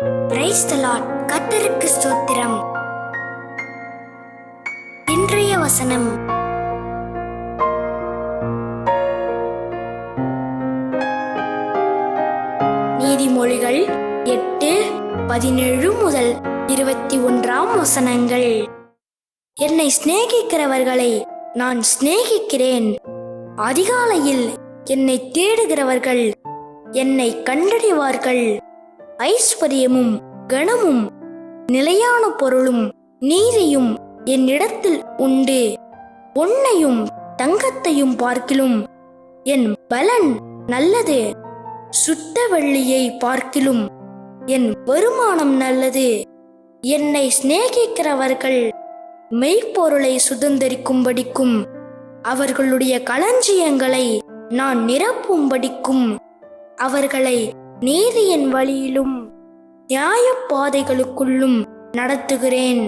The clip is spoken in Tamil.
பிரைஸ் த லார்ட் கர்த்தருக்கு ஸ்தோத்திரம். இன்றைய வசனம். நீதிமொழிகள் எட்டு பதினேழு முதல் இருபத்தி ஒன்றாம் வசனங்கள். என்னை சிநேகிக்கிறவர்களை நான் சிநேகிக்கிறேன். அதிகாலையில் என்னை தேடுகிறவர்கள் என்னை கண்டறிவார்கள். ஐஸ்வர்யமும் கனமும் நிலையான பொருளும் நீதியும் என்னிடத்தில் உண்டு. பொன்னையும் தங்கத்தையும் பார்க்கிலும் என் பலன் நல்லது. சுத்த வெள்ளியை பார்க்கிலும் என் வருமானம் நல்லது. என்னை சிநேகிக்கிறவர்கள் மெய்ப்பொருளை சுதந்திரிக்கும்படிக்கும் அவர்களுடைய களஞ்சியங்களை நான் நிரப்பும்படிக்கும் அவர்களை நீதியின் வழியிலும் நியாயப்பாதைகளுக்குள்ளும் நடத்துகிறேன்.